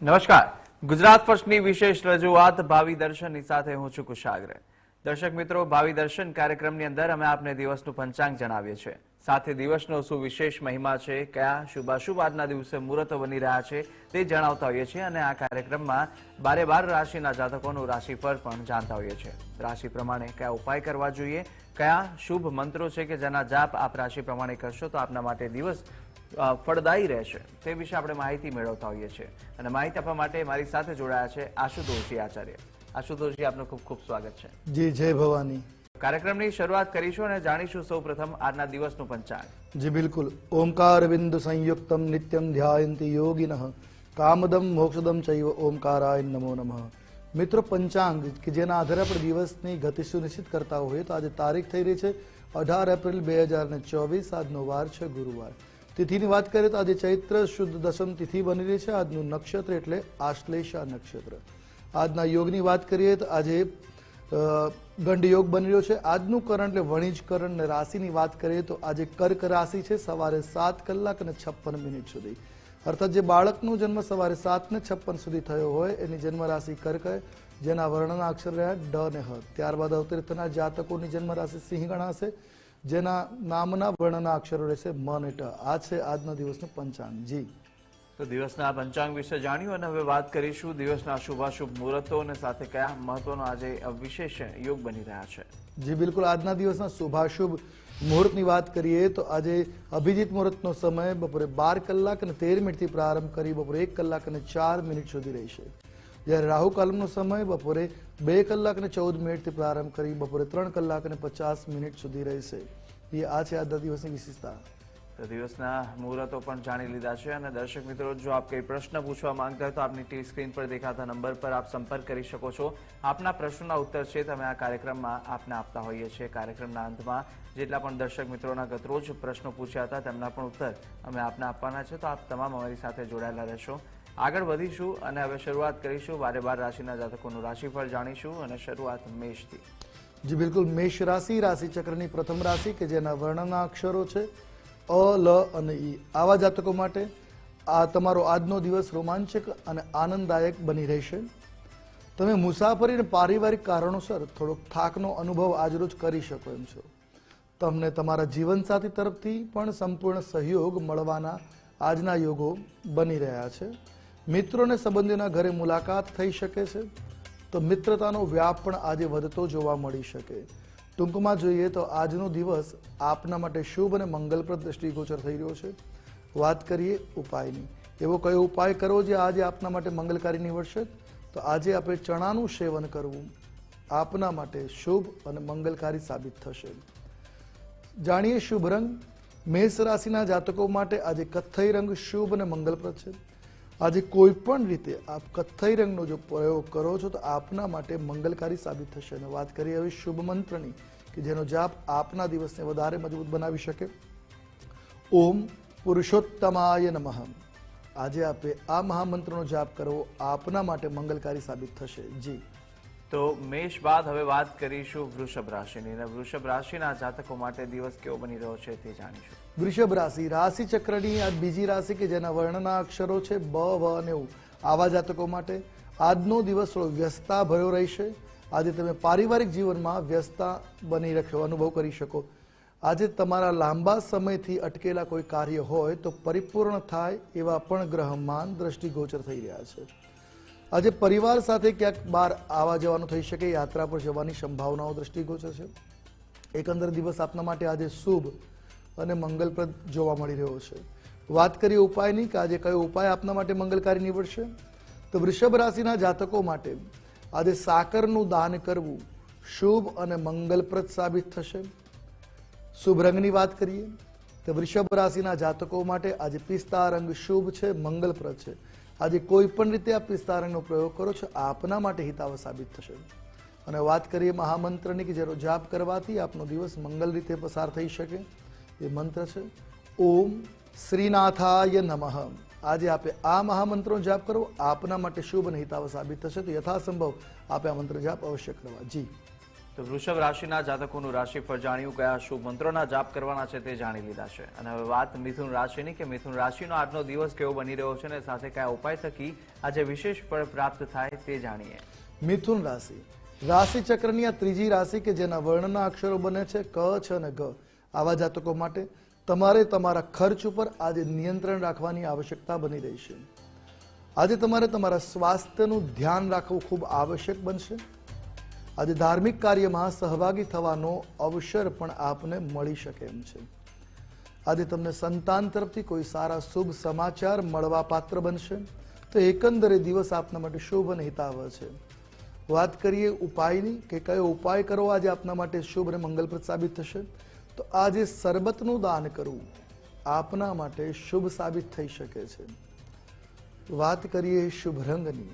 નમસ્કાર. ગુજરાત ફર્સ્ટની વિશેષ રજૂઆત ભાવિ દર્શનની સાથે હું છું કુશાગ્ર. દર્શક મિત્રો, ભાવિ દર્શન કાર્યક્રમની અંદર અમે આપને દિવસનું પંચાંગ જણાવીએ છીએ. સાથે દિવસનો શું વિશેષ મહિમા છે, કયા શુભાશુભ આજના દિવસે મુહૂર્તો બની રહ્યા છે તે જણાવતા હોઈએ છીએ અને આ કાર્યક્રમમાં બારે બાર રાશિના જાતકોનું રાશિફળ પણ જાણતા હોઈએ છીએ. રાશિ પ્રમાણે કયા ઉપાય કરવા જોઈએ, કયા શુભ મંત્રો છે કે જેના જાપ આપ રાશિ પ્રમાણે કરશો તો આપના માટે દિવસ ફળદાયી રહેશે. તે વિશે આપણે માહિતી મેળવતા હોઈએ છીએ. અને માહિતી આપવા માટે મારી સાથે જોડાયા છે આશુતોષજી આચાર્ય. આશુતોષજી આપનું ખૂબ ખૂબ સ્વાગત છે. જી જય ભવાની. કાર્યક્રમની શરૂઆત કરીશું અને જાણીશું સૌ પ્રથમ આજના દિવસનું પંચાંગ. જી બિલકુલ. ઓમકાર બિંદુ સંયુક્તમ નિત્યમ ધ્યાયંતિ યોગિનઃ કામદમ મોક્ષદમ ચૈવ ઓમકારાય નમો નમઃ. મિત્રો પંચાંગ કે જેના આધારે આપણે દિવસની ગતિ સુનિશ્ચિત કરતા હોઈએ તો આજે તારીખ થઈ રહી છે અઢાર એપ્રિલ બે હજાર ને ચોવીસ આજનો વાર છે ગુરુવાર. તિથિની વાત કરીએ તો આજે ચૈત્ર શુદ્ધ દશમ તિથિ બની રહી છે. આજનું નક્ષત્ર એટલે આશ્લેષા નક્ષત્ર. આજના યોગની વાત કરીએ તો આજે ગંડ યોગ બની રહ્યો છે. આજનું કરણ એટલે વણિજ કરણ ને રાશિની વાત કરીએ તો આજે કર્ક રાશિ છે. સવારે સાત કલાક અને છપ્પન મિનિટ સુધી. અર્થાત જે બાળકનો જન્મ સવારે સાત ને છપ્પન સુધી થયો હોય, એની જન્મ રાશિ કર્ક જેના વર્ણના અક્ષર રહ્યા ડ ને હ. ત્યારબાદ અવતરિત જાતકોની જન્મ રાશિ સિંહ ગણાશે. જેના નામના વર્ણના અક્ષરો રહેશે મ ને ટ આ છે આજના દિવસનું પંચાંગ. જી. તો દિવસના પંચાંગ વિશે જાણ્યું અને હવે વાત કરીશું દિવસના શુભાશુભ મુહૂર્તો અને સાથે કયા મહત્વનો આજે વિશેષ યોગ બની રહ્યા છે. જી બિલકુલ. આજના દિવસના શુભાશુભ મુહૂર્તની વાત કરીએ તો આજે અભિજીત મુહૂર્તનો સમય બપોરે બાર કલાક અને તેર મિનિટથી પ્રારંભ કરી બપોરે એક કલાક અને ચાર મિનિટ સુધી રહેશે. જ્યારે રાહુ કાલમનો સમય બપોરે બે કલાક અને ચૌદ મિનિટથી પ્રારંભ કરી બપોરે ત્રણ કલાક અને પચાસ મિનિટ સુધી રહેશે. એ આ છે આજના દિવસની વિશેષતા. દિવસના મુહૂર્તો પણ જાણી લીધા છે અને દર્શક મિત્રો, જો આપ કંઈ પ્રશ્ન પૂછવા માંગતા હોય તો આપની ટીવી સ્ક્રીન પર દેખાતા નંબર પર આપ સંપર્ક કરી શકો છો. આપના પ્રશ્નોના ઉત્તર છે, તમે આ કાર્યક્રમમાં આપને આપતા હોઈએ છીએ. કાર્યક્રમના અંતમાં જેટલા પણ દર્શક મિત્રોના ગતરોજ પ્રશ્નો પૂછ્યા હતા તેમના પણ ઉત્તર અમે આપને આપવાના છે. તો આપ તમામ અમારી સાથે જોડાયેલા રહેશો. આગળ વધીશું અને હવે શરૂઆત કરીશું વારે બાર રાશિના જાતકોનું રાશિફળ જાણીશું અને શરૂઆત મેષથી. જી, બિલકુલ. મેષ રાશિ રાશિ ચક્રની પ્રથમ રાશિ કે જેના વર્ણના અક્ષરો છે અ, લ અને ઈ. આવા જાતકો માટે આ તમારો આજનો દિવસ રોમાંચક અને આનંદદાયક બની રહેશે. તમે મુસાફરી અને પારિવારિક કારણોસર થોડોક થાકનો અનુભવ આજરોજ કરી શકો એમ છો. તમને તમારા જીવનસાથી તરફથી પણ સંપૂર્ણ સહયોગ મળવાના આજના યોગો બની રહ્યા છે. મિત્રો સંબંધીના ઘરે મુલાકાત થઈ શકે છે? તો મિત્રતાનો વ્યાપ પણ આજે વધતો જોવા મળી શકે. ટૂંકમાં જોઈએ તો આજનો દિવસ આપના માટે શુભ અને મંગલપ્રદ દ્રષ્ટિગોચર થઈ રહ્યો છે. વાત કરીએ ઉપાયની. એવો કયો ઉપાય કરવો જે આજે આપના માટે મંગલકારી નીવડશે? તો આજે આપણે ચણાનું સેવન કરવું. આપના માટે શુભ અને મંગલકારી સાબિત થશે. જાણીએ શુભ રંગ. મેષ રાશિના જાતકો માટે આજે કથ્થઈ રંગ શુભ અને મંગલપ્રદ છે. આજે કોઈ પણ રીતે આપ કથ્થઈ રંગનો જો પ્રયોગ કરો છો, તો આપના માટે મંગલકારી સાબિત થશે. અને વાત કરીએ હવે શુભ મંત્રની, કે જેનો જાપ આપના દિવસને વધારે મજબૂત બનાવી શકે. ઓમ પુરુષોત્તમાય નમઃ. આજે આપે આ મહામંત્રનો જાપ કરવો આપના માટે મંગલકારી સાબિત થશે. જી. તો મેષ બાદ હવે વાત કરીશું વૃષભ રાશિની અને વૃષભ રાશિના જાતકો માટે દિવસ કેવો બની રહ્યો છે તે જાણીશું. વૃષભ રાશિ રાશિ ચક્રની આ બીજી રાશિ કે જેના વર્ણના અક્ષરો છે બ, વ અને ઉ. આવા જાતકો માટે આજનો દિવસ થોડો વ્યસ્તા ભર્યો રહેશે. આજે તમે પારિવારિક જીવનમાં વ્યસ્તા બની રખ્યો અનુભવ કરી શકો. આજે તમારા લાંબા સમયથી અટકેલા કોઈ કાર્ય હોય તો પરિપૂર્ણ થાય એવા પણ ગ્રહમાન દ્રષ્ટિગોચર થઈ રહ્યા છે. આજે પરિવાર સાથે ક્યાંક બહાર આવવા જવાનું થઈ શકે, યાત્રા પર જવાની સંભાવનાઓ દ્રષ્ટિગોચર છે. એકંદર દિવસ આપના માટે આજે શુભ અને મંગલપ્રદ જોવા મળી રહ્યો છે. વાત કરીએ ઉપાયની, કે આજે કયો ઉપાય આપના માટે મંગલકારી નીવડશે? તો વૃષભ રાશિના જાતકો માટે આજે સાકરનું દાન કરવું શુભ અને મંગલપ્રદ સાબિત થશે. શુભ રંગની વાત કરીએ, તો વૃષભ રાશિના જાતકો માટે આજે પિસ્તા રંગ શુભ છે, મંગલપ્રદ છે. આજે કોઈ પણ રીતે આ પિસ્તા રંગનો પ્રયોગ કરો છો, આપના માટે હિતાવ સાબિત થશે. અને વાત કરીએ મહામંત્રની કે જેનો જાપ કરવાથી આપનો દિવસ મંગલ રીતે પસાર થઈ શકે, એ મંત્ર છે, ઓમ શ્રીનાથાય નમઃ. આજે આપે આ મહામંત્રનો જાપ કરવો, આપના માટે શુભ અને હિતાવ સાબિત થશે, તો યથાસંભવ આપે આ મંત્ર જાપ અવશ્ય કરવા. જી. તો વૃષભ રાશિના જાતકોનું રાશિફળ જાણ્યું, કયા શુભ મંત્રોના જાપ કરવાના છે તે જાણી લીધા છે. અને હવે વાત મિથુન રાશિની, કે મિથુન રાશિનો આજનો દિવસ કેવો બની રહ્યો છે અને સાથે કયા ઉપાય થકી આજે વિશેષ ફળ પ્રાપ્ત થાય તે જાણીએ. મિથુન રાશિ. રાશિ ચક્રની આ ત્રીજી રાશિ કે જેના વર્ણના અક્ષરો બને છે, ક, છ અને ગ. આવા જાતકો માટે તમારે તમારા ખર્ચ ઉપર આજે નિયંત્રણ રાખવાની આવશ્યકતા બની રહી છે. આજે તમારે તમારા સ્વાસ્થ્યનું ધ્યાન રાખવું ખૂબ આવશ્યક બનશે. આજે ધાર્મિક કાર્યમાં સહભાગી થવાનો અવસર પણ આપને મળી શકે એમ છે. આજે તમને સંતાન તરફથી કોઈ સારા શુભ સમાચાર મળવા પાત્ર બનશે. તો એકંદરે દિવસ આપના માટે શુભ અને હિતાવહ છે. વાત કરીએ ઉપાયની કે કયો ઉપાય કરવો આજે આપના માટે શુભ અને મંગલપ્રદ સાબિત થશે. તો આજે સરબતનું દાન કરવું આપના માટે શુભ સાબિત થઈ શકે છે. વાત કરીએ શુભ રંગની.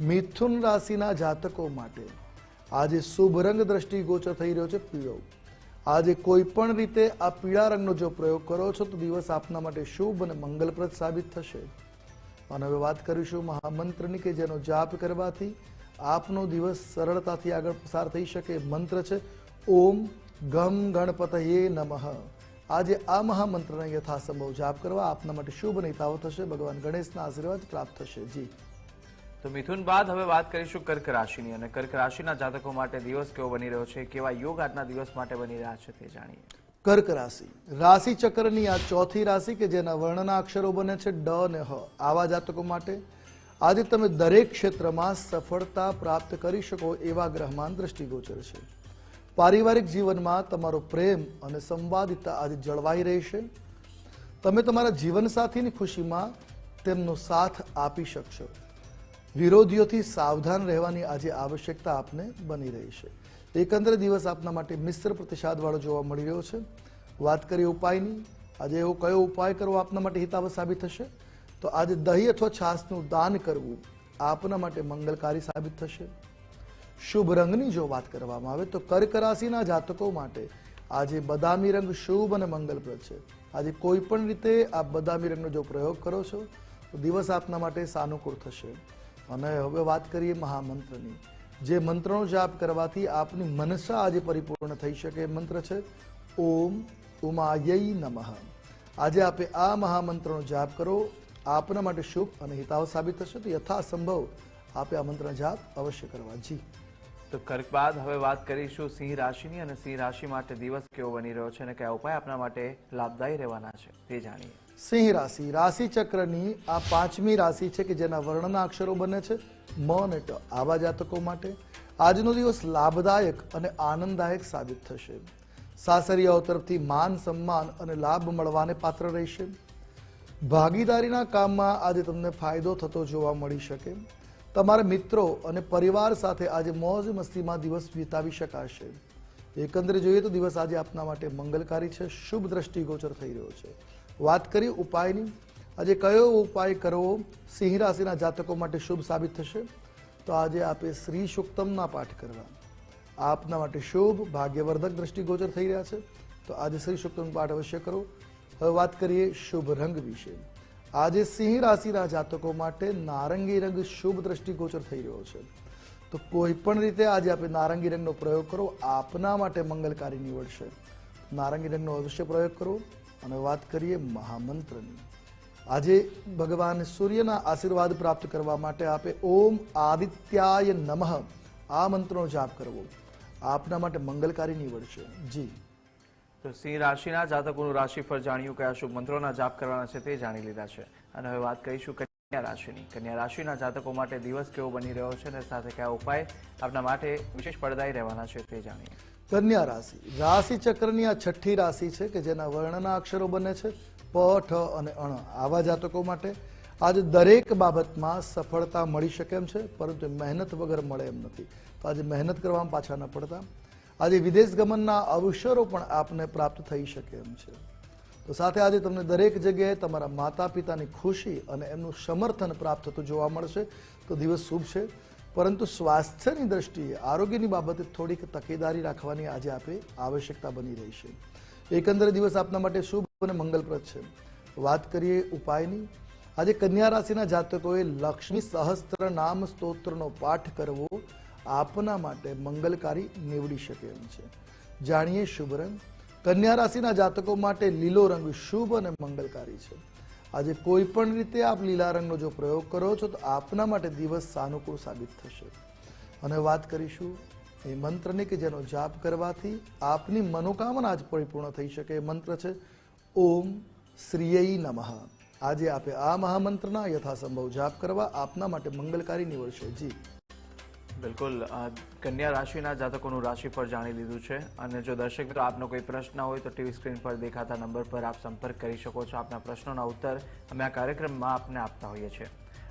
મિથુન રાશિના જાતકો માટે. આજે શુભ રંગ દ્રષ્ટિગોચર થઈ રહ્યો છે પીળો. આજે કોઈ પણ રીતે આ પીળા રંગનો જો પ્રયોગ કરો છો તો દિવસ આપના માટે શુભ અને મંગલપ્રદ સાબિત થશે. અને હવે વાત કરીશું મહામંત્રની કે જેનો જાપ કરવાથી આપનો દિવસ સરળતાથી આગળ પસાર થઈ શકે મંત્ર છે, ઓમ ગમ ગણપતયે નમઃ. આજે આ મહામંત્રને યથાસંભવ જાપ કરવા આપના માટે શુભ અને થશે, ભગવાન ગણેશના આશીર્વાદ પ્રાપ્ત થશે. જી. તો મિથુન બાદ હવે વાત કરીશું કર્ક રાશિની અને કર્ક રાશિના જાતકો માટે દિવસ કેવો બની રહ્યો છે, કેવા યોગ આજના દિવસ માટે બની રહ્યા છે તે જાણીએ. કર્ક રાશિ. રાશિ ચક્રની આ ચોથી રાશિ કે જેના વર્ણના અક્ષરો બને છે ડ અને હ. આવા જાતકો માટે આજે તમે દરેક ક્ષેત્રમાં સફળતા પ્રાપ્ત કરી શકો એવા ગ્રહમાન દ્રષ્ટિગોચર છે. પારિવારિક જીવનમાં તમારો પ્રેમ અને સંવાદિતા આજે જળવાઈ રહેશે. તમે તમારા જીવનસાથીની ખુશીમાં તેમનો સાથ આપી શકશો. વિરોધીઓથી સાવધાન રહેવાની આજે આવશ્યકતા આપને બની રહી છે. એકંદરે દિવસ આપના માટે મિશ્ર પ્રતિસાદવાળો જોવા મળી રહ્યો છે. વાત કરીએ ઉપાયની. આજે એવો કયો ઉપાય કરવો આપના માટે હિતાવહ સાબિત થશે? તો આજે દહીં અથવા છાશનું દાન કરવું આપના માટે મંગલકારી સાબિત થશે. શુભ રંગની જો વાત કરવામાં આવે તો કર્ક રાશિના જાતકો માટે આજે બદામી રંગ શુભ અને મંગલપ્રદ છે. આજે કોઈ પણ રીતે આ બદામી રંગનો જો પ્રયોગ કરો છો, તો દિવસ આપના માટે સાનુકૂળ થશે. અને હવે વાત કરીએ મહામંત્રની. જે મંત્રનો જાપ કરવાથી આપની મનસા આજે પરિપૂર્ણ થઈ શકે મંત્ર છે, ઓમ ઉમાયઈ નમઃ. આજે આપે આ મહામંત્રનો જાપ કરો. આપના માટે શુભ અને હિતાવ સાબિત થશે તો યથાસંભવ આપે આ મંત્રનો જાપ અવશ્ય કરવા. જી. તો કર્ક બાદ હવે વાત કરીશું સિંહ રાશિની અને સિંહ રાશિ માટે દિવસ કેવો બની રહ્યો છે અને કયા ઉપાય આપના માટે લાભદાયી રહેવાના છે તે જાણીએ. સિંહ રાશિ. રાશિ ચક્રની આ પાંચમી રાશિ છે કે જેના વર્ણના અક્ષરો બને છે મ અને ટ, આવા જાતકો માટે. આજનો દિવસ લાભદાયક અને આનંદદાયક સાબિત થશે. સાસરિયાઓ તરફથી માન, સન્માન અને લાભ મળવાને પાત્ર રહેશે. ભાગીદારીના કામમાં આજે તમને ફાયદો થતો જોવા મળી શકે. તમારા મિત્રો અને પરિવાર સાથે આજે મોજ મસ્તીમાં દિવસ વિતાવી શકાશે. એકંદરે જોઈએ તો દિવસ આજે આપના માટે મંગલકારી છે. શુભ દ્રષ્ટિગોચર થઈ રહ્યો છે. વાત કરી ઉપાયની. આજે કયો ઉપાય કરવો સિંહ રાશિના જાતકો માટે શુભ સાબિત થશે? તો આજે આપે શ્રી સુક્તમના પાઠ કરવા. આપના માટે શુભ, ભાગ્યવર્ધક દ્રષ્ટિગોચર થઈ રહ્યા છે. તો આજે શ્રી સુક્તમ પાઠ અવશ્ય કરો. હવે વાત કરીએ શુભ રંગ વિશે. આજે સિંહ રાશિના જાતકો માટે નારંગી રંગ શુભ દ્રષ્ટિગોચર થઈ રહ્યો છે. તો કોઈ પણ રીતે આજે આપણે નારંગી રંગનો પ્રયોગ કરો. આપના માટે મંગલકારી નીવડશે. નારંગી રંગનો અવશ્ય પ્રયોગ કરો. અને વાત કરીએ મહામંત્રની. આજે ભગવાન સૂર્યના આશીર્વાદ પ્રાપ્ત કરવા માટે આપે ઓમ આદિત્યાય નમઃ આ મંત્રનો જાપ કરવો. આપના માટે મંગલકારી નીવડશે. જી. તો સિંહ રાશિના જાતકોનું રાશિફળ જાણ્યું, કયા શુભ મંત્રોના જાપ કરવાના છે તે જાણી લીધા છે. અને હવે વાત કરીશું કન્યા રાશિની. કન્યા રાશિના જાતકો માટે દિવસ કેવો બની રહ્યો છે અને સાથે કયા ઉપાય આપના માટે વિશેષ ફળદાયી રહેવાના છે તે જાણીએ. કન્યા રાશિ. રાશિ ચક્રની આ છઠ્ઠી રાશિ છે કે જેના વર્ણના અક્ષરો બને છે, પ, ઠ અને અણ. આવા જાતકો માટે આજે દરેક બાબતમાં સફળતા મળી શકે એમ છે, પરંતુ મહેનત વગર મળે એમ નથી. તો આજે મહેનત કરવામાં પાછા ન પડતા. આજે વિદેશ ગમનના અવસરો પણ આપને પ્રાપ્ત થઈ શકે એમ છે. તો સાથે આજે તમને દરેક જગ્યાએ તમારા માતા પિતાની ખુશી અને એમનું સમર્થન પ્રાપ્ત થતું જોવા મળશે. તો દિવસ શુભ છે. પરંતુ સ્વાસ્થ્યની દ્રષ્ટિએ આરોગ્યની બાબતે થોડીક તકેદારી રાખવાની આજે આપે આવશ્યકતા બની રહી છે. એકંદરે દિવસ આપના માટે શુભ અને મંગલપ્રદ છે. વાત કરીએ ઉપાયની. આજે કન્યા રાશિના જાતકોએ લક્ષ્મી સહસ્ત્ર નામ સ્તોત્રનો પાઠ કરવો આપના માટે મંગલકારી નીવડી શકે એમ છે. જાણીએ શુભ રંગ. કન્યા રાશિના જાતકો માટે લીલો રંગ શુભ અને મંગલકારી છે. આજે કોઈ પણ રીતે આપ લીલા રંગનો જો પ્રયોગ કરો છો, તો આપના માટે દિવસ સાનુકૂળ સાબિત થશે. અને વાત કરીશું એ મંત્રની કે જેનો જાપ કરવાથી આપની મનોકામના આજ પરિપૂર્ણ થઈ શકે. એ મંત્ર છે, ઓમ શ્રીય નમઃ. આજે આપે આ મહામંત્રના યથાસંભવ જાપ કરવા આપના માટે મંગલકારી નીવડશે. જી. બિલકુલ. કન્યા રાશિના જાતકોનું રાશિફળ જાણી લીધું છે. અને જો દર્શક મિત્રો આપનો કોઈ પ્રશ્ન હોય તો ટીવી સ્ક્રીન પર દેખાતા નંબર પર આપ સંપર્ક કરી શકો છો. આપના પ્રશ્નોના ઉત્તર અમે આ કાર્યક્રમમાં આપને આપતા હોઈએ છીએ.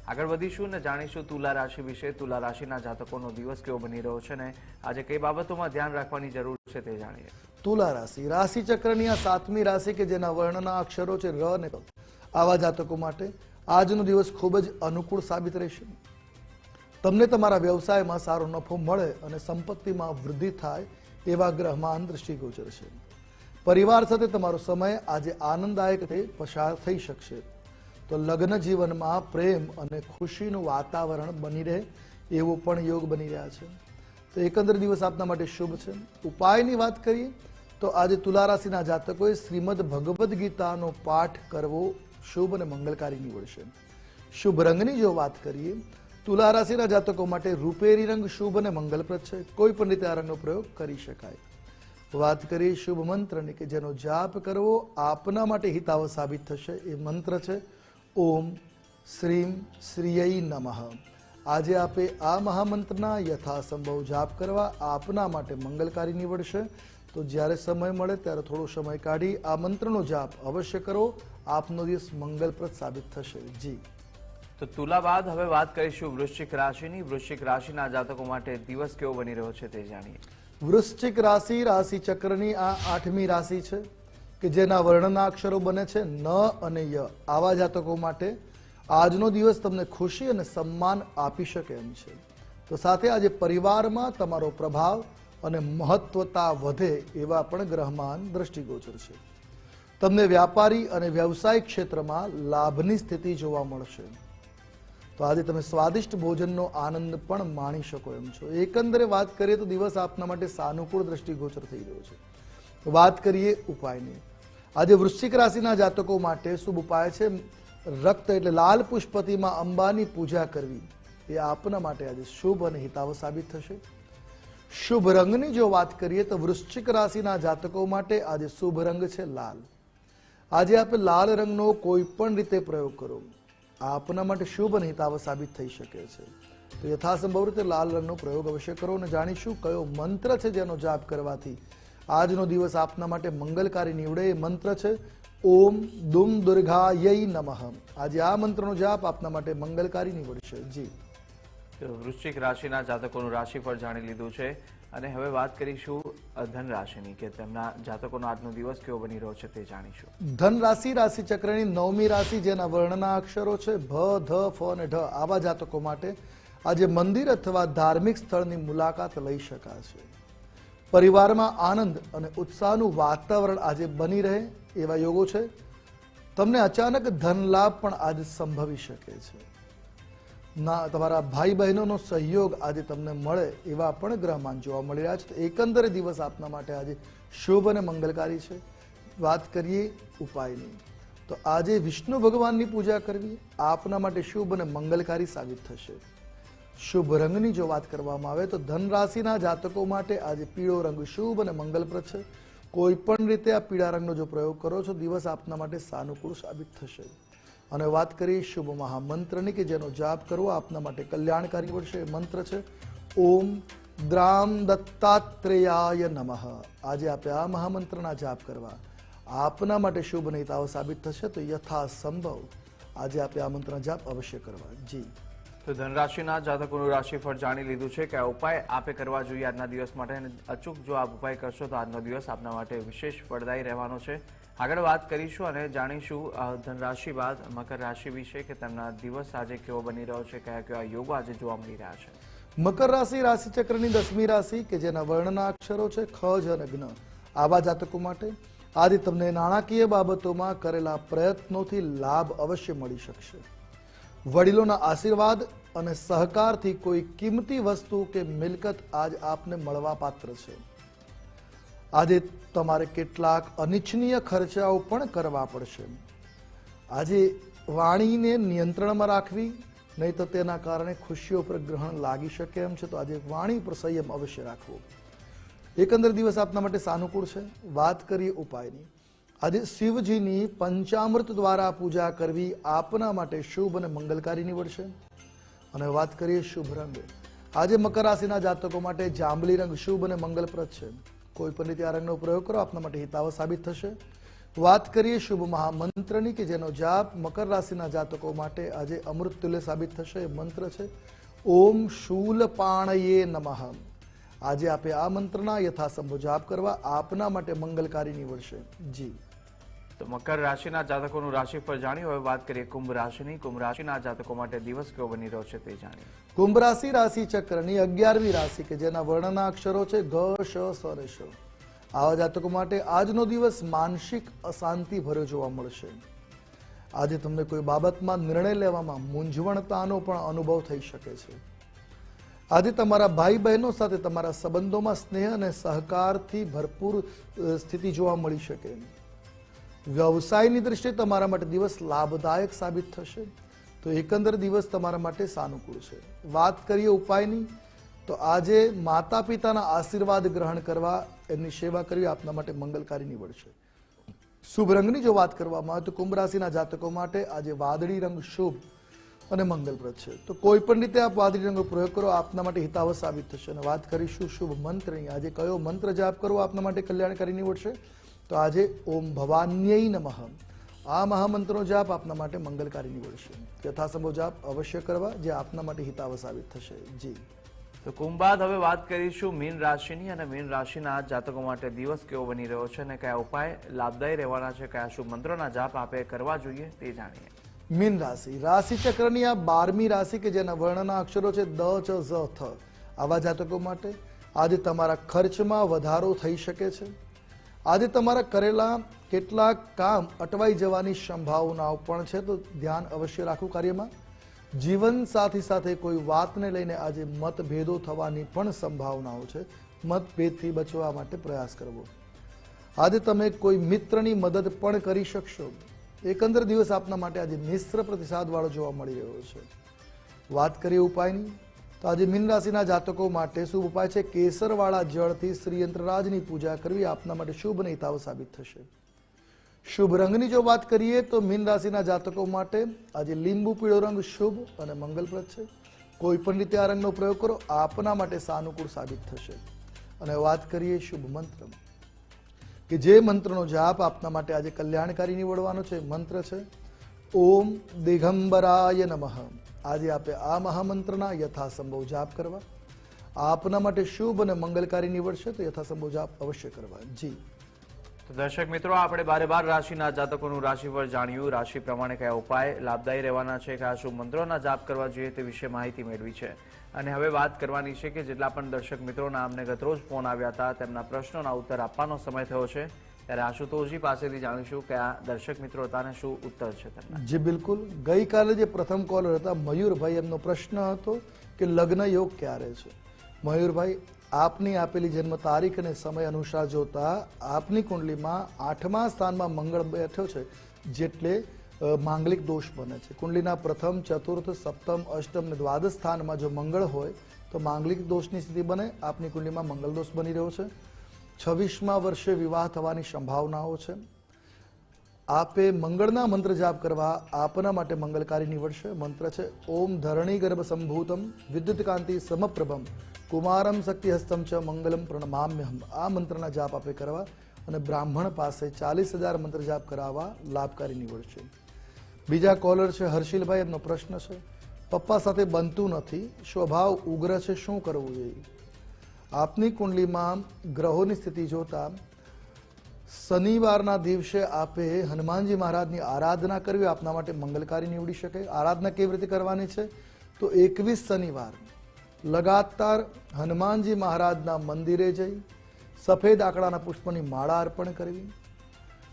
આગળ વધીશું ને જાણીશું તુલા રાશિ વિશે. તુલા રાશિના જાતકોનો દિવસ કેવો બની રહ્યો છે ને આજે કઈ બાબતોમાં ધ્યાન રાખવાની જરૂર છે તે જાણીએ. તુલા રાશિ. રાશિ ચક્રની આ સાતમી રાશિ કે જેના વર્ણના અક્ષરો છે ર ને આવા જાતકો માટે આજનો દિવસ ખૂબ જ અનુકૂળ સાબિત રહેશે. તમને તમારા વ્યવસાયમાં સારો નફો મળે અને સંપત્તિમાં વૃદ્ધિ થાય એવા ગ્રહમાન દૃષ્ટિગોચર છે. પરિવાર સાથે તમારો સમય આજે આનંદદાયક રીતે પસાર થઈ શકશે. તો લગ્ન જીવનમાં પ્રેમ અને ખુશીનું વાતાવરણ બની રહે એવો પણ યોગ બની રહ્યા છે. તો એકંદર દિવસ આપના માટે શુભ છે. ઉપાયની વાત કરીએ તો આજે તુલા રાશિના જાતકોએ શ્રીમદ ભગવદ્ ગીતાનો પાઠ કરવો શુભ અને મંગલકારી નીવડશે. શુભ રંગની જો વાત કરીએ તુલા રાશિના જાતકો માટે રૂપેરી રંગ શુભ અને મંગલપ્રદ છે. કોઈ પણ રીતે આ રંગનો પ્રયોગ કરી શકાય. વાત કરીએ શુભ મંત્રની કે જેનો જાપ કરવો આપના માટે હિતાવ સાબિત થશે એ મંત્ર છે. ઓમ શ્રીમ શ્રીય નમઃ. આજે આપે આ મહામંત્રના યથાસંભવ જાપ કરવા આપના માટે મંગલકારી નીવડશે. તો જ્યારે સમય મળે ત્યારે થોડો સમય કાઢી આ મંત્રનો જાપ અવશ્ય કરો. આપનો દિવસ મંગલપ્રદ સાબિત થશે. જી. તો તુલા બાદ હવે વાત કરીશું વૃશ્ચિક રાશિની. વૃશ્ચિક રાશિના જાતકો માટે દિવસ કેવો બની રહ્યો છે તે જાણીએ. વૃશ્ચિક રાશિ રાશિ ચક્રની આ આઠમી રાશિ છે કે જેના વર્ણના અક્ષરો બને છે ન અને ય. આવા જાતકો માટે આજનો દિવસ તમને ખુશી અને સન્માન આપી શકે એમ છે. તો સાથે આજે પરિવારમાં તમારો પ્રભાવ અને મહત્વતા વધે એવા પણ ગ્રહમાન દ્રષ્ટિગોચર છે. તમને વ્યાપારી અને વ્યવસાયિક ક્ષેત્રમાં લાભની સ્થિતિ જોવા મળશે. તો આજે તમે સ્વાદિષ્ટ ભોજનનો આનંદ પણ માણી શકો એમ છો. એકંદરે વાત કરીએ તો દિવસ આપના માટે સાનુકૂળ દ્રષ્ટિગોચર થઈ રહ્યો છે. વાત કરીએ ઉપાયની. આજે વૃશ્ચિક રાશિના જાતકો માટે શુભ ઉપાય છે રક્ત એટલે લાલ પુષ્પતિમાં અંબાની પૂજા કરવી. એ આપના માટે આજે શુભ અને હિતાવ સાબિત થશે. શુભ રંગની જો વાત કરીએ તો વૃશ્ચિક રાશિના જાતકો માટે આજે શુભ રંગ છે લાલ. આજે આપણે લાલ રંગનો કોઈ પણ રીતે પ્રયોગ કરો. આપના માટે શુભ અને હિતાવ સાબિત થઈ શકે છે. તો યથાસંભવ રીતે લાલ રંગનો પ્રયોગ અવશ્ય કરો અને જાણીશું કયો મંત્ર છે જેનો જાપ કરવાથી. આજનો દિવસ આપના માટે મંગલકારી નીવડે એ મંત્ર છે, ઓમ દુમ દુર્ગા યઈ નમઃ. આજે આ મંત્રનો જાપ આપના માટે મંગલકારી નીવડશે. જી. વૃશ્ચિક રાશિના જાતકોનું રાશિફળ જાણી લીધું છે. અને હવે વાત કરીશું ધન રાશિની કે તેમના જાતકોનો આજનો દિવસ કેવો બની રહ્યો છે તે જાણીશું. ધન રાશિ રાશિ ચક્રની નવમી રાશિ જેના વર્ણના અક્ષરો છે ભ, ધ, ફ અને ઢ આવા જાતકો માટે આજે મંદિર અથવા ધાર્મિક સ્થળની મુલાકાત લઈ શકાશે. પરિવારમાં આનંદ અને ઉત્સાહનું વાતાવરણ આજે બની રહે એવા યોગો છે. તમને અચાનક ધન લાભ પણ આજે સંભવી શકે છે. ના, તમારા ભાઈ બહેનોનો સહયોગ આજે તમને મળે એવા પણ ગ્રહમાન જોવા મળી રહ્યા છે. તો એકંદરે દિવસ આપના માટે આજે શુભ અને મંગલકારી છે. વાત કરીએ ઉપાયની. તો આજે વિષ્ણુ ભગવાનની પૂજા કરવી આપના માટે શુભ અને મંગલકારી સાબિત થશે. શુભ રંગની જો વાત કરવામાં આવે તો ધન રાશિના જાતકો માટે આજે પીળો રંગ શુભ અને મંગલપ્રદ છે. કોઈ પણ રીતે આ પીળા રંગનો જો પ્રયોગ કરો છો, દિવસ આપના માટે સાનુકૂળ સાબિત થશે. અને વાત કરીએ શુભ મહામંત્રની કે જેનો જાપ કરવો આપના માટે કલ્યાણકારી પડશે એ મંત્ર છે. ઓમ દ્રામ દત્તાત્રેયાય નમઃ. આજે આપે આ મહામંત્રના જાપ કરવા. આપના માટે શુભ નેતાઓ સાબિત થશે તો યથાસંભવ. આજે આપે આ મંત્રના જાપ અવશ્ય કરવા. જી. તો ધનરાશિના જાતકોનું રાશિફળ જાણી લીધું છે કે આ ઉપાય આપે કરવા જોઈએ આજના દિવસ માટે. અને અચૂક જો આપ ઉપાય કરશો તો આજનો દિવસ આપના માટે વિશેષ ફળદાયી રહેવાનો છે. આગળ વાત કરીશું અને જાણીશું ધનરાશિ બાદ મકર રાશિ વિશે કે તેમના દિવસ આજે કેવો બની રહ્યો છે, કયા કયા યોગો આજે જોવા મળી રહ્યા છે. મકર રાશિ રાશિ ચક્રની દસમી રાશિ કે જેના વર્ણના અક્ષરો છે ખ, જ અને જ્ઞ. આવા જાતકો માટે આજે તમને નાણાકીય બાબતોમાં કરેલા પ્રયત્નોથી લાભ અવશ્ય મળી શકશે. વડીલોના આશીર્વાદ અને સહકારથી કોઈ કિંમતી વસ્તુ કે મિલકત આજ આપને મળવા પાત્ર છે. આજે તમારે કેટલાક અનિચ્છનીય ખર્ચાઓ પણ કરવા પડશે. આજે વાણીને નિયંત્રણમાં રાખવી, નહીં તો તેના કારણે ખુશીઓ પર ગ્રહણ લાગી શકે એમ છે, તો આજે વાણી પર સંયમ અવશ્ય રાખવો. એકંદર દિવસ આપના માટે સાનુકૂળ છે. વાત કરીએ ઉપાયની. આજે શિવજીની પંચામૃત દ્વારા પૂજા કરવી આપના માટે શુભ અને મંગલકારી નીવડશે. અને વાત કરીએ શુભ રંગ. આજે મકર રાશિના જાતકો માટે જાંબલી રંગ શુભ અને મંગલપ્રદ છે. કોઈ પણ રીતે આ રંગનો પ્રયોગ કરો, આપના માટે હિતાવ સાબિત થશે. વાત કરીએ શુભ મહામંત્રની કે જેનો જાપ મકર રાશિના જાતકો માટે આજે અમૃતતુલ્ય સાબિત થશે. એ મંત્ર છે, ઓમ શૂલપાણયે નમઃ. આજે આપે આ મંત્રના યથાસંભવ જાપ કરવા આપના માટે મંગલકારી નીવડશે. જી. તો મકર રાશિના જાતકોનું રાશિફળ જાણ્યું. હવે વાત કરીએ કુંભ રાશિની. કુંભ રાશિના જાતકો માટે દિવસ કેવો બની રહ્યો છે તે જાણીએ. કુંભ રાશિ રાશિ ચક્રની અગિયારમી રાશિ કે જેના વર્ણના અક્ષરો છે ગ શ, સ શ. આવા જાતકો માટે આજનો દિવસ માનસિક અશાંતિ ભર્યો જોવા મળશે. આજે તમને કોઈ બાબતમાં નિર્ણય લેવામાં મૂંઝવણતાનો પણ અનુભવ થઈ શકે છે. આજે તમારા ભાઈ બહેનો સાથે તમારા સંબંધોમાં સ્નેહ અને સહકારથી ભરપૂર સ્થિતિ જોવા મળી શકે. વ્યવસાયની દ્રષ્ટિએ તમારા માટે દિવસ લાભદાયક સાબિત થશે. તો એકંદર દિવસ તમારા માટે સાનુકૂળ છે. વાત કરીએ ઉપાયની, તો આજે માતા પિતાના આશીર્વાદ ગ્રહણ કરવા, એમની સેવા કરવી આપના માટે મંગલકારી નીવડશે શુભ રંગની જો વાત કરવામાં આવે તો કુંભ રાશિના જાતકો માટે આજે વાદળી રંગ શુભ અને મંગલપ્રદ છે. તો કોઈ પણ રીતે આપ વાદળી રંગનો પ્રયોગ કરો, આપના માટે હિતાવ સાબિત થશે. અને વાત કરીશું શુભ મંત્રની આજે કયો મંત્ર જાપ કરવો આપના માટે કલ્યાણકારી નીવડશે તો આજે ઓમ ભવાન્યય નમઃ. આ મહામંત્રનો જાપ આપના માટે મંગલકારી નીવડશે. યથાસંભવ જાપ અવશ્ય કરવા જે આપના માટે હિતાવ સાબિત થશે. જી. તો કુંભાદ હવે વાત કરીશું મીન રાશિની અને મીન રાશિના જાતકો માટે દિવસ કેવો બની રહ્યો છે અને કયા ઉપાય લાભદાયી રહેવાના છે કયા શુભ મંત્રોના જાપ આપે કરવા જોઈએ તે જાણીએ. મીન રાશિ. રાશિ ચક્રની આ બારમી રાશિ કે જેના વર્ણના અક્ષરો છે દ ચ ઝ થ. આવા જાતકો માટે આજે તમારા ખર્ચમાં વધારો થઈ શકે છે. આજે તમારા કરેલા કેટલાક કામ અટવાઈ જવાની સંભાવનાઓ પણ છે, તો ધ્યાન અવશ્ય રાખવું કાર્યમાં. જીવન સાથી સાથે કોઈ વાતને લઈને આજે મતભેદો થવાની પણ સંભાવનાઓ છે. મતભેદથી બચવા માટે પ્રયાસ કરવો. આજે તમે કોઈ મિત્રની મદદ પણ કરી શકશો. એકંદર દિવસ આપના માટે આજે મિશ્ર પ્રતિસાદવાળો જોવા મળી રહ્યો છે. વાત કરીએ ઉપાયની. તો આજે મીન રાશિના જાતકો માટે શુભ ઉપાય છે. કેસરવાળા જળથી શ્રી યંત્રરાજની પૂજા કરવી આપના માટે શુભ અને સાબિત થશે. શુભ રંગની જો વાત કરીએ તો મીન રાશિના જાતકો માટે આજે લીંબુ, પીળો રંગ શુભ અને મંગલપ્રદ છે. કોઈ પણ રીતે આ રંગનો પ્રયોગ કરો, આપના માટે સાનુકૂળ સાબિત થશે. અને વાત કરીએ શુભ મંત્ર કે જે મંત્રનો જાપ આપના માટે આજે કલ્યાણકારી નીવડવાનો છે. મંત્ર છે, ઓમ દિગંબરાય નમઃ. આજે આપે આ મહામંત્રના યથાસંભવ જાપ કરવા. આપના માટે શુભ અને મંગલકારી નીવડશે તો યથાસંભવ જાપ અવશ્ય કરવા. જી. દર્શક મિત્રો, આપણે બારે બાર રાશિના જાતકોનું રાશિફળ જાણ્યું. રાશિ પ્રમાણે કયા ઉપાય લાભદાયી રહેવાના છે, કયા શુભ મંત્રોના જાપ કરવા જોઈએ તે વિશે માહિતી મેળવી છે. અને હવે વાત કરવાની છે કે જેટલા પણ દર્શક મિત્રોના અમને ગતરોજ ફોન આવ્યા હતા, તેમના પ્રશ્નોના ઉત્તર આપવાનો સમય થયો છે. ત્યારે આશુતોષજી પાસેથી જાણીશું કે આ દર્શક મિત્રો હતા અને શું ઉત્તર છે તેમના. જી, બિલકુલ. ગઈકાલે જે પ્રથમ કોલર હતા, મયુરભાઈ, એમનો પ્રશ્ન હતો કે લગ્ન યોગ ક્યારે છે? મયુરભાઈ, આપની આપેલી જન્મ તારીખ અને સમય અનુસાર જોતા આપની કુંડલીમાં આઠમા સ્થાનમાં મંગળ બેઠો છે, જેટલે માંગલિક દોષ બને છે. કુંડલીના પ્રથમ, ચતુર્થ, સપ્તમ, અષ્ટમ અને દ્વાદશ સ્થાનમાં જો મંગળ હોય, તો માંગલિક દોષની સ્થિતિ બને, આપની કુંડલીમાં મંગળ દોષ બની રહ્યો છે. છવ્વીસમા વર્ષે વિવાહ થવાની સંભાવનાઓ છે. આપે મંગળના મંત્ર જાપ કરવા આપના માટે મંગલકારી નીવડશે. મંત્ર છે, ઓમ ધરણી ગર્ભ સંભૂતમ વિદ્યુત કાંતિ સમપ્રભમ કુમારમ શક્તિહસ્તમ ચ મંગલમ પ્રણમામ્યહમ. આ મંત્રના જાપ આપે કરવા અને બ્રાહ્મણ પાસે ચાલીસ હજાર મંત્ર જાપ કરાવવા લાભકારી નીવડશે. બીજા કોલર છે, હર્ષિલભાઈ એમનો પ્રશ્ન છે. પપ્પા સાથે બનતું નથી. સ્વભાવ ઉગ્ર છે. શું કરવું જોઈએ? આપની કુંડલીમાં ગ્રહોની સ્થિતિ જોતા શનિવારના દિવસે આપે હનુમાનજી મહારાજની આરાધના કરવી, આપના માટે મંગલકારી નીવડી શકે. આરાધના કેવી રીતે કરવાની છે? તો એકવીસ શનિવાર લગાતાર હનુમાનજી મહારાજના મંદિરે જઈ સફેદ આંકડાના પુષ્પની માળા અર્પણ કરવી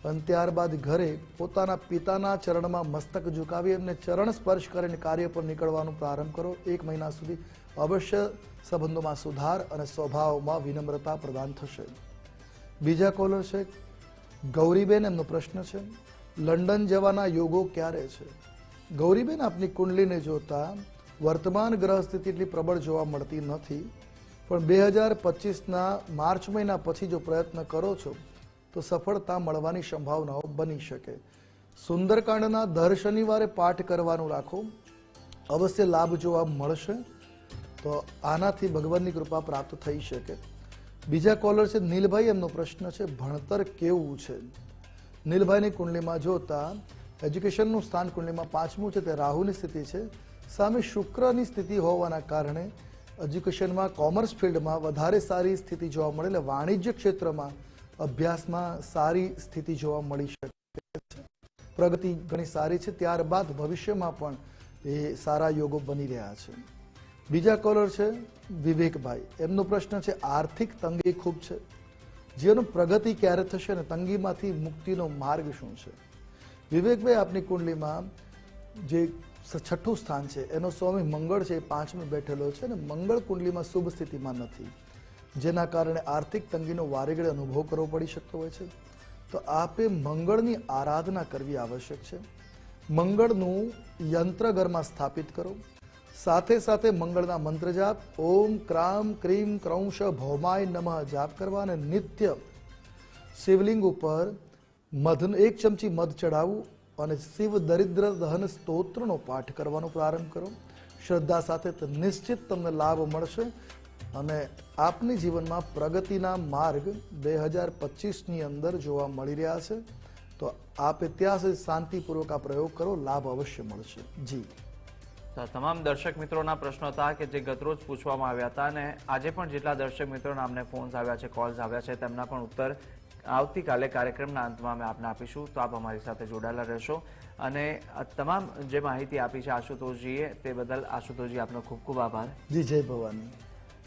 અને ત્યારબાદ ઘરે પોતાના પિતાના ચરણમાં મસ્તક ઝુકાવી એમને ચરણ સ્પર્શ કરીને કાર્ય પર નીકળવાનું પ્રારંભ કરો. એક મહિના સુધી અવશ્ય સંબંધોમાં સુધાર અને સ્વભાવમાં વિનમ્રતા પ્રદાન થશે. બીજા કોલર છે, ગૌરીબેન, એમનો પ્રશ્ન છે, લંડન જવાના યોગો ક્યારે છે? ગૌરીબેન, આપની કુંડલીને જોતા વર્તમાન ગ્રહ સ્થિતિ એટલી પ્રબળ જોવા મળતી નથી, પણ બે હજાર પચીસના માર્ચ મહિના પછી જો પ્રયત્ન કરો છો તો સફળતા મળવાની સંભાવનાઓ બની શકે. સુંદરકાંડના દર શનિવારે પાઠ કરવાનું રાખો. અવશ્ય લાભ જોવા મળશે. તો આનાથી ભગવાનની કૃપા પ્રાપ્ત થઈ શકે. બીજા કોલર છે, નીલભાઈ. એમનો પ્રશ્ન છે, ભણતર કેવું છે? નીલભાઈની કુંડલીમાં જોતા એજ્યુકેશનનું સ્થાન કુંડલીમાં પાંચમું છે, તે રાહુની સ્થિતિ છે. સામે શુક્રની સ્થિતિ હોવાના કારણે એજ્યુકેશનમાં કોમર્સ ફિલ્ડમાં વધારે સારી સ્થિતિ જોવા મળે એટલે વાણિજ્ય ક્ષેત્રમાં અભ્યાસમાં સારી સ્થિતિ જોવા મળી શકે છે. પ્રગતિ ઘણી સારી છે, ત્યારબાદ ભવિષ્યમાં પણ એ સારા યોગો બની રહ્યા છે. બીજા કોલર છે વિવેકભાઈ. એમનો પ્રશ્ન છે, આર્થિક તંગી ખૂબ છે. જીવન પ્રગતિ ક્યારે થશે અને તંગીમાંથી મુક્તિનો માર્ગ શું છે? વિવેકભાઈ, આપની કુંડલીમાં જે છઠ્ઠું સ્થાન છે, એનો સ્વામી મંગળ છે, એ પાંચમે બેઠેલો છે અને મંગળ કુંડલીમાં શુભ સ્થિતિમાં નથી. જેના કારણે આર્થિક તંગીનો વારેઘડે અનુભવ કરવો પડી શકતો હોય છે. તો આપે મંગળની આરાધના કરવી આવશ્યક છે. મંગળનું યંત્ર ઘરમાં સ્થાપિત કરો. સાથે સાથે મંગળના મંત્ર જાપ, ઓમ ક્રામ ક્રીમ ક્રૌંશ ભૌમાય નમઃ જાપ કરવા અને નિત્ય શિવલિંગ ઉપર મધન એક ચમચી મધ ચડાવવું અને શિવ દરિદ્ર દહન સ્તોત્રનો પાઠ કરવાનો પ્રારંભ કરો. શ્રદ્ધા સાથે નિશ્ચિત તમને લાભ મળશે. અને આપની જીવનમાં પ્રગતિના માર્ગ બે હજાર પચીસની અંદર જોવા મળી રહ્યા છે. તો આપ સુધી શાંતિપૂર્વક આ પ્રયોગ કરો લાભ અવશ્ય મળશે. જી. તમામ દર્શક મિત્રોના પ્રશ્નો હતા કે જે ગતરોજ પૂછવામાં આવ્યા હતા અને આજે પણ જેટલા દર્શક મિત્રોના અમને ફોન્સ આવ્યા છે કોલ્સ આવ્યા છે તેમના પણ ઉત્તર આવતીકાલે કાર્યક્રમના અંતમાં અમે આપને આપીશું. તો આપ અમારી સાથે જોડાયેલા રહેશો. અને તમામ જે માહિતી આપી છે આશુતોષજીએ તે બદલ આશુતોષજી આપનો ખૂબ ખૂબ આભાર. જી જય ભવાની.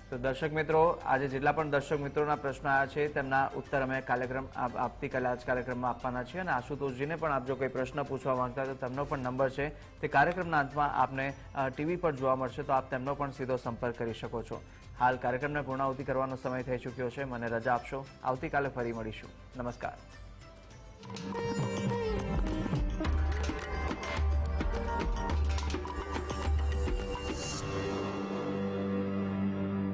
તો દર્શક મિત્રો, આજે જેટલા પણ દર્શક મિત્રોના પ્રશ્નો આવ્યા છે, તેમના ઉત્તર અમે કાર્યક્રમ આપ- આવતીકાલે આજ કાર્યક્રમમાં આપવાના છીએ અને આશુતોષજીને પણ આપ જો કોઈ પ્રશ્ન પૂછવા માંગતા હોય તો તેમનો પણ નંબર છે. તે કાર્યક્રમના અંતમાં આપને ટીવી પર જોવા મળશે તો આપ તેમનો પણ સીધો સંપર્ક કરી શકો છો. હાલ કાર્યક્રમને પૂર્ણાહુતિ કરવાનો સમય થઈ ચૂક્યો છે. મને રજા આપશો. આવતીકાલે ફરી મળીશું. નમસ્કાર.